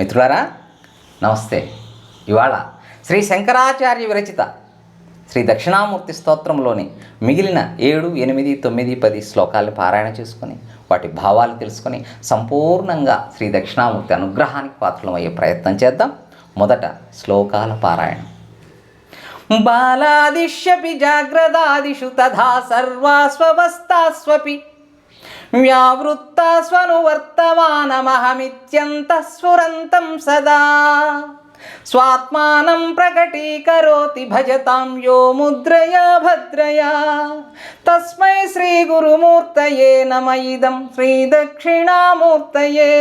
మిత్రులారా నమస్తే. ఇవాళ శ్రీ శంకరాచార్య విరచిత శ్రీ దక్షిణామూర్తి స్తోత్రంలోని మిగిలిన ఏడు ఎనిమిది తొమ్మిది పది శ్లోకాలను పారాయణ చేసుకొని వాటి భావాలు తెలుసుకొని సంపూర్ణంగా శ్రీ దక్షిణామూర్తి అనుగ్రహానికి పాత్రలమయ్యే ప్రయత్నం చేద్దాం. మొదట శ్లోకాల పారాయణం. బాలాదిష్యపి జాగ్రదాదిషు తథా సర్వాస్వవస్థాస్వపి వ్యావృత్తాస్వనువర్తమానమహమిత్యంతః స్ఫురంతం సదా స్వాత్మానం ప్రకటీకరోతి భజతాం యో ముద్రయా భద్రయా తస్మై శ్రీగురుమూర్తయే నమ ఇదం శ్రీదక్షిణామూర్తయే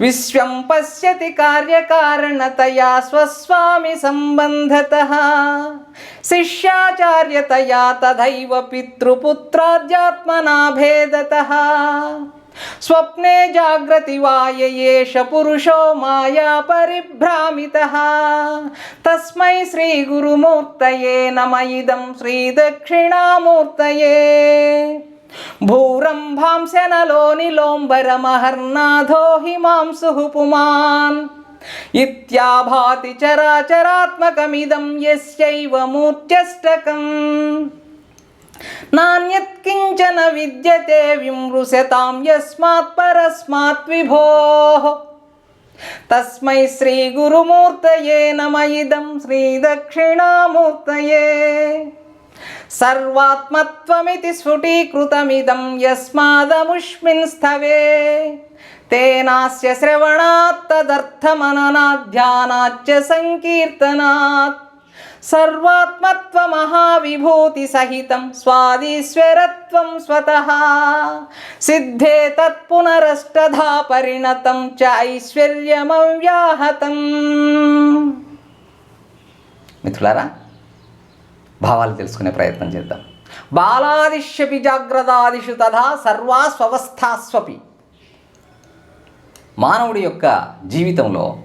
విశ్వం పశ్యతి కార్యకారణతయా స్వస్వామి సంబంధతః శిష్యాచార్యతయా తథైవ పితృపుత్రాద్యాత్మనా భేదతః స్వప్నే జాగ్రతి వాయయేష పురుషో మాయా పరిభ్రామితः తస్మై శ్రీగురుమూర్తయే నమ ఇదం శ్రీదక్షిణామూర్తయే భూరంభాంశనలోని లోంబరమహర్నాథో హిమాంసు పుమాన్ ఇత్యాభాతి చరాచరాత్మకమిదం యస్యైవ మూర్త్యష్టకం నాణ్యత్కించన విద్యతే విమృశతాం యస్మాత్ పరస్మాత్ విభోః తస్మై శ్రీ గురుమూర్తయే నమ ఇదం శ్రీ దక్షిణామూర్తయే సర్వాత్మత్వమితి స్ఫుటీకృతమిదం యస్మాదముష్మిన్ స్థవే. తేనాస్య శ్రవణాత్ తదర్థమననాధ్యానాచ్చ సంకీర్తనాత్. సర్వాత్మత్వమహావిభూతి సహితం స్వాదీశ్వరత్వం స్వతః. సిద్ధే తత్పునరష్టధా పరిణతం చ ఐశ్వర్యమవ్యాహతం. మిత్రులారా భావాలు తెలుసుకునే ప్రయత్నం చేద్దాం. బాలాదిష్యపి జాగ్రత్తాదిషు తథా సర్వాస్వస్థాస్వపి మానవుడి యొక్క జీవితంలో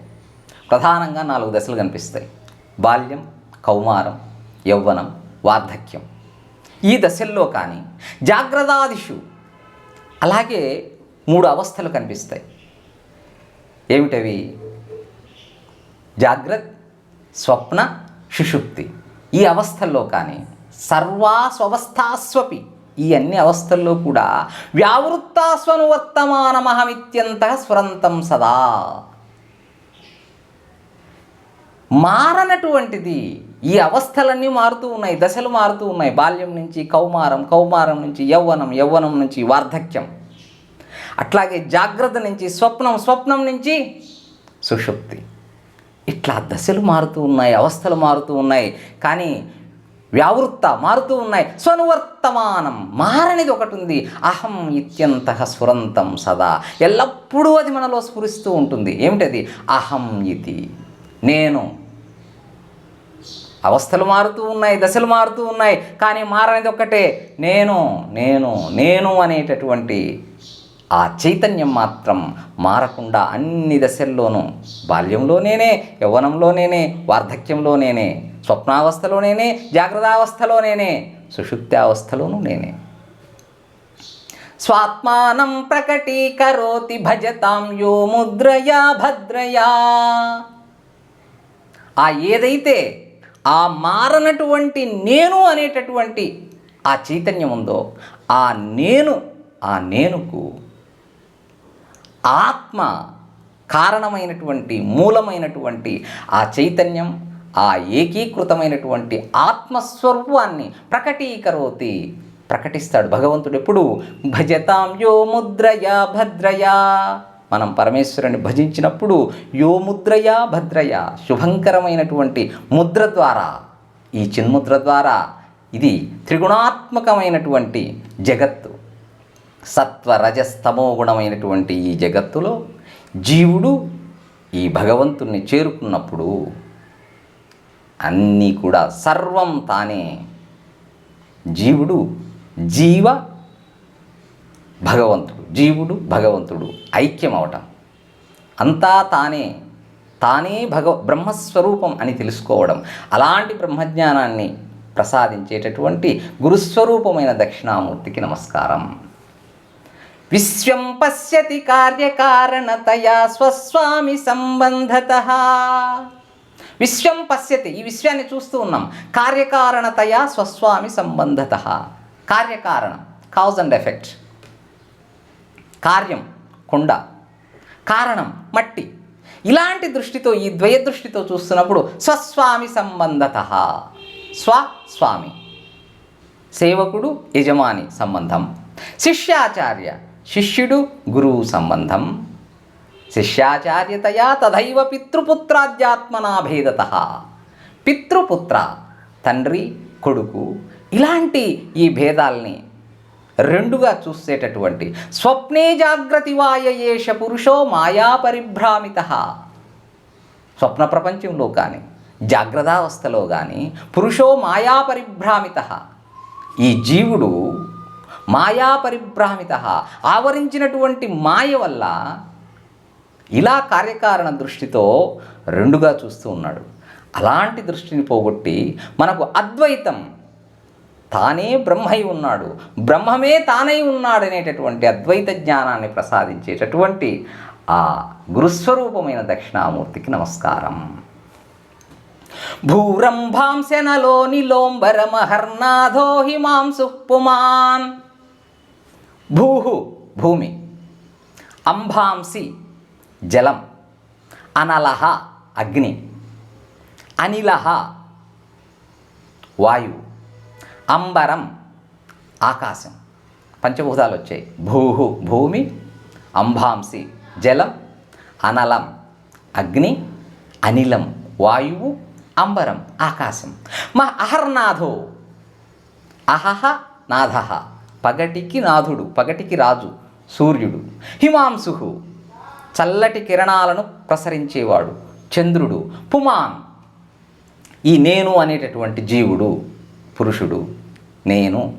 ప్రధానంగా నాలుగు దశలు కనిపిస్తాయి. బాల్యం కౌమారం యౌవనం వార్ధక్యం. ఈ దశల్లో కానీ జాగ్రత్తాదిషు అలాగే మూడు అవస్థలు కనిపిస్తాయి. ఏమిటవి? జాగ్రత్త స్వప్న సుషుప్తి. ఈ అవస్థల్లో కానీ సర్వాస్వస్థాస్వపి ఈ అన్ని అవస్థల్లో కూడా వ్యావృత్తాస్వను వర్తమానమహమిత్యంత స్వరంతం సదా. మారనటువంటిది ఈ అవస్థలన్నీ మారుతూ ఉన్నాయి దశలు మారుతూ ఉన్నాయి. బాల్యం నుంచి కౌమారం కౌమారం నుంచి యవ్వనం యవ్వనం నుంచి వార్ధక్యం. అట్లాగే జాగ్రత్త నుంచి స్వప్నం స్వప్నం నుంచి సుషుప్తి. ఇట్లా దశలు మారుతూ ఉన్నాయి అవస్థలు మారుతూ ఉన్నాయి. కానీ వ్యావృత్త మారుతూ ఉన్నాయి. స్వనువర్తమానం మారనిది ఒకటి ఉంది అహం ఇత్యంత స్ఫురంతం సదా. ఎల్లప్పుడూ అది మనలో స్ఫురిస్తూ ఉంటుంది. ఏమిటది? అహం ఇది నేను. అవస్థలు మారుతూ ఉన్నాయి దశలు మారుతూ ఉన్నాయి. కానీ మారనిది ఒక్కటే. నేను నేను నేను అనేటటువంటి ఆ చైతన్యం మాత్రం మారకుండా అన్ని దశల్లోనూ బాల్యంలోనేనే నేనే వార్ధక్యంలోనేనే స్వప్నావస్థలోనేనే వార్ధక్యంలో నేనే సుషుప్తావస్థలోనూ నేనే స్వాత్మానం ప్రకటీకరోతి భజతాం యో ముద్రయా భద్రయా. ఆ ఏదైతే ఆ మారనటువంటి నేను అనేటటువంటి ఆ చైతన్యం ఉందో ఆ నేను ఆ నేనుకు ఆత్మ కారణమైనటువంటి మూలమైనటువంటి ఆ చైతన్యం ఆ ఏకీకృతమైనటువంటి ఆత్మస్వరూపాన్ని ప్రకటీకరోతి ప్రకటిస్తాడు. భగవంతుడు ఎప్పుడు? భజతాం యో ముద్రయా భద్రయా. మనం పరమేశ్వరుని భజించినప్పుడు యో ముద్రయా భద్రయా. శుభంకరమైనటువంటి ముద్ర ద్వారా ఈ చిన్ముద్ర ద్వారా ఇది త్రిగుణాత్మకమైనటువంటి జగత్తు. సత్వ రజస్తమో గుణమైనటువంటి ఈ జగత్తులో జీవుడు ఈ భగవంతుణ్ణి చేరుకున్నప్పుడు అన్నీ కూడా సర్వం తానే జీవుడు జీవ భగవంతుడు జీవుడు భగవంతుడు ఐక్యం అవటం అంతా తానే తానే భగవ బ్రహ్మస్వరూపం అని తెలుసుకోవడం అలాంటి బ్రహ్మజ్ఞానాన్ని ప్రసాదించేటటువంటి గురుస్వరూపమైన దక్షిణామూర్తికి నమస్కారం. విశ్వం పశ్యతి కార్యకారణతయా స్వస్వామి సంబంధత. విశ్వం పశ్యతి ఈ విశ్వాన్ని చూస్తూ ఉన్నాం. కార్యకారణతయా స్వస్వామి సంబంధత. కార్యకారణం కాజ్ అండ్ ఎఫెక్ట్ కార్యం కొండ. కారణం మట్టి. ఇలాంటి దృష్టితో ఈ ద్వయ దృష్టితో చూస్తున్నప్పుడు స్వస్వామి సంబంధత. స్వస్వామి. సేవకుడు యజమాని సంబంధం. శిష్యాచార్య శిష్యుడు గురువు సంబంధం. శిష్యాచార్యతయా తథైవ పితృపుత్రాధ్యాత్మనా భేదత. పితృపుత్ర తండ్రి కొడుకు ఇలాంటి ఈ భేదాల్ని రెండుగా చూసేటటువంటి స్వప్నే జాగ్రతి వాయయేష పురుషో మాయా పరిభ్రామిత. స్వప్న ప్రపంచంలో కానీ జాగ్రత్తావస్థలో కానీ పురుషో మాయా పరిభ్రామిత. ఈ జీవుడు మాయా పరిభ్రామిత ఆవరించినటువంటి మాయ వల్ల ఇలా కార్యకారణ దృష్టితో రెండుగా చూస్తూ ఉన్నాడు. అలాంటి దృష్టిని పోగొట్టి మనకు అద్వైతం తానే బ్రహ్మై ఉన్నాడు. బ్రహ్మమే తానై ఉన్నాడనేటటువంటి అద్వైత జ్ఞానాన్ని ప్రసాదించేటటువంటి ఆ గురుస్వరూపమైన దక్షిణామూర్తికి నమస్కారం. భూరంభాంశనలోని లోంబరమహర్నాథో హిమాంసు పుమాన్. భూహు భూమి. అంభాంసి జలం. అనలహ అగ్ని. అనిలహ వాయువు అంబరం ఆకాశం. పంచభూతాలు వచ్చాయి. భూహు భూమి. అంభాంసి జలం. అనలం అగ్ని. అనిలం వాయువు. అంబరం ఆకాశం. మా అహర్నాథో. అహహ నాథ పగటికి నాథుడు పగటికి రాజు సూర్యుడు హిమాంశు చల్లటి కిరణాలను ప్రసరించేవాడు చంద్రుడు పుమాన్. ఈ నేను అనేటటువంటి జీవుడు పురుషుడు నేను.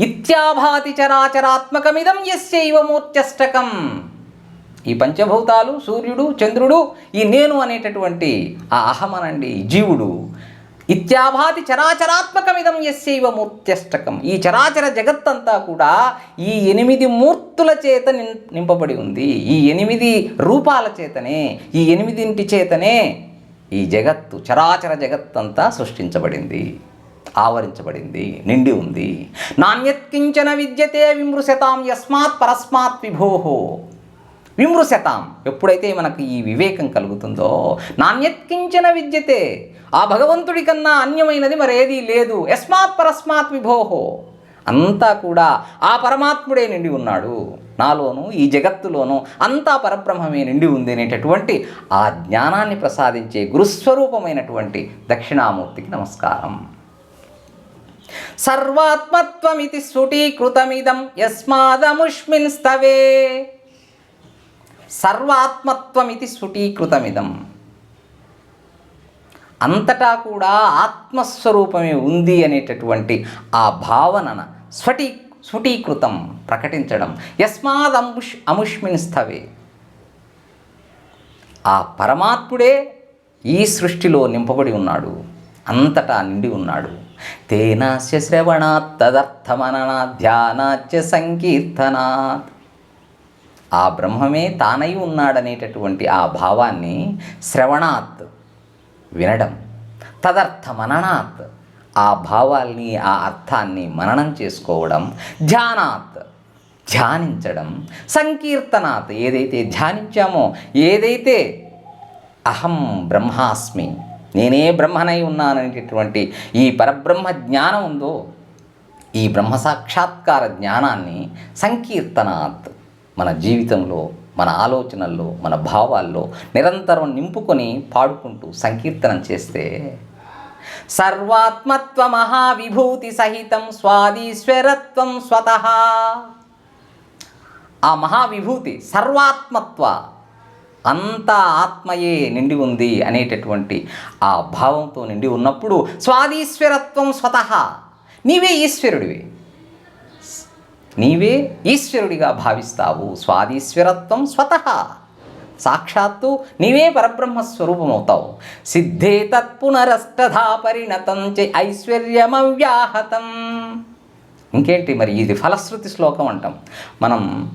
ఇత్యాభాతి చరాచరాత్మకమిదం యస్యైవ మూర్చష్టకం ఈ పంచభూతాలు సూర్యుడు చంద్రుడు ఈ నేను అనేటటువంటి ఆ అహమనండి జీవుడు ఇత్యాభాతి చరాచరాత్మకమిదం యస్యైవ మూర్త్యష్టకం. ఈ చరాచర జగత్తంతా కూడా ఈ ఎనిమిది మూర్తుల చేత నిం- నింపబడి ఉంది. ఈ ఎనిమిది రూపాల చేతనే ఈ ఎనిమిదింటి చేతనే ఈ జగత్తు చరాచర జగత్తంతా సృష్టించబడింది ఆవరించబడింది నిండి ఉంది. నాణ్యత్కించన విద్యతే విమృశతాం యస్మాత్ పరస్మాత్ విభోహో. విమృశతాం. ఎప్పుడైతే మనకు ఈ వివేకం కలుగుతుందో నాణ్యత్కించిన విద్యతే ఆ భగవంతుడి కన్నా అన్యమైనది మరేదీ లేదు. యస్మాత్ పరస్మాత్ విభోహో. అంతా కూడా ఆ పరమాత్ముడే నిండి ఉన్నాడు. నాలోను ఈ జగత్తులోను అంతా పరబ్రహ్మమే నిండి ఉంది అనేటటువంటి ఆ జ్ఞానాన్ని ప్రసాదించే గురుస్వరూపమైనటువంటి దక్షిణామూర్తికి నమస్కారం. సర్వాత్మత్వమితి స్ఫుటీకృతమిదం యస్మాదముష్మిన్ స్తవే. సర్వాత్మత్వమితి స్ఫుటీకృతమిదం అంతటా కూడా ఆత్మస్వరూపమే ఉంది అనేటటువంటి ఆ భావనన స్ఫటి స్ఫుటీకృతం ప్రకటించడం. యస్మాద్ అముష్ అముష్మిన్ స్థవే. ఆ పరమాత్ముడే ఈ సృష్టిలో నింపబడి ఉన్నాడు. అంతటా నిండి ఉన్నాడు. తేనాస్య శ్రవణాత్ తదర్థమననా ధ్యానాచ్య సంకీర్తనాత్. ఆ బ్రహ్మమే తానై ఉన్నాడనేటటువంటి ఆ భావాన్ని శ్రవణాత్ వినడం తదర్థ మననాత్ ఆ భావాల్ని ఆ అర్థాన్ని మననం చేసుకోవడం ధ్యానాత్ ధ్యానించడం సంకీర్తనాత్ ఏదైతే ధ్యానించామో ఏదైతే అహం బ్రహ్మాస్మి నేనే బ్రహ్మనై ఉన్నాననేటటువంటి ఈ పరబ్రహ్మ జ్ఞానం ఉందో ఈ బ్రహ్మ సాక్షాత్కార జ్ఞానాన్ని సంకీర్తనాత్ మన జీవితంలో మన ఆలోచనల్లో మన భావాల్లో నిరంతరం నింపుకొని పాడుకుంటూ సంకీర్తనం చేస్తే సర్వాత్మత్వ మహావిభూతి సహితం స్వాదీశ్వరత్వం స్వతహా ఆ మహావిభూతి సర్వాత్మత్వ అంతా ఆత్మయే నిండి ఉంది అనేటటువంటి ఆ భావంతో నిండి ఉన్నప్పుడు స్వాదీశ్వరత్వం స్వతహా నీవే ఈశ్వరుడివి. నీవే ఈశ్వరుడిగా భావిస్తావు. స్వాదీశ్వరత్వం స్వతః సాక్షాత్తు నీవే పరబ్రహ్మ స్వరూపమవుతావు సిద్ధే తత్పునరష్టధా పరిణతం చే ఐశ్వర్యమవ్యాహతం. ఇంకేంటి మరి ఇది ఫలశ్రుతి శ్లోకం అంటాం. మనం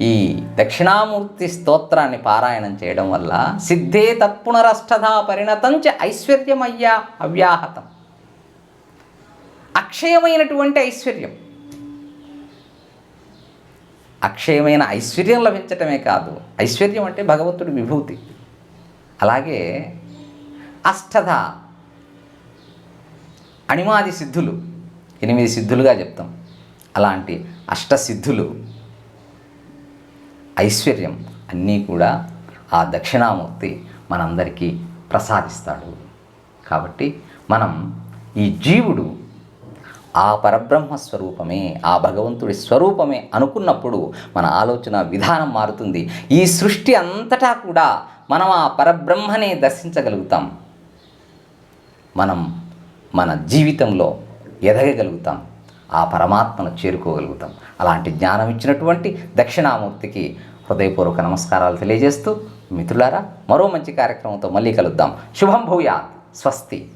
ఈ దక్షిణామూర్తి స్తోత్రాన్ని పారాయణం చేయడం వల్ల సిద్ధే తత్పునరష్టధా పరిణతంచ ఐశ్వర్యమయ్యా అవ్యాహతం. అక్షయమైనటువంటి ఐశ్వర్యం. అక్షయమైన ఐశ్వర్యం లభించటమే కాదు. ఐశ్వర్యం అంటే భగవంతుడి విభూతి. అలాగే అష్టధ అణిమాది సిద్ధులు ఎనిమిది సిద్ధులుగా చెప్తాం. అలాంటి అష్టసిద్ధులు ఐశ్వర్యం అన్నీ కూడా ఆ దక్షిణామూర్తి మనందరికీ ప్రసాదిస్తాడు. కాబట్టి మనం ఈ జీవుడు ఆ పరబ్రహ్మ స్వరూపమే ఆ భగవంతుడి స్వరూపమే అనుకున్నప్పుడు మన ఆలోచన విధానం మారుతుంది. ఈ సృష్టి అంతటా కూడా మనం ఆ పరబ్రహ్మనే దర్శించగలుగుతాం. మనం మన జీవితంలో ఎదగగలుగుతాం. ఆ పరమాత్మను చేరుకోగలుగుతాం. అలాంటి జ్ఞానం ఇచ్చినటువంటి దక్షిణామూర్తికి హృదయపూర్వక నమస్కారాలు తెలియజేస్తూ మిత్రులారా మరో మంచి కార్యక్రమంతో మళ్ళీ కలుద్దాం. శుభం భూయాత్. స్వస్తి.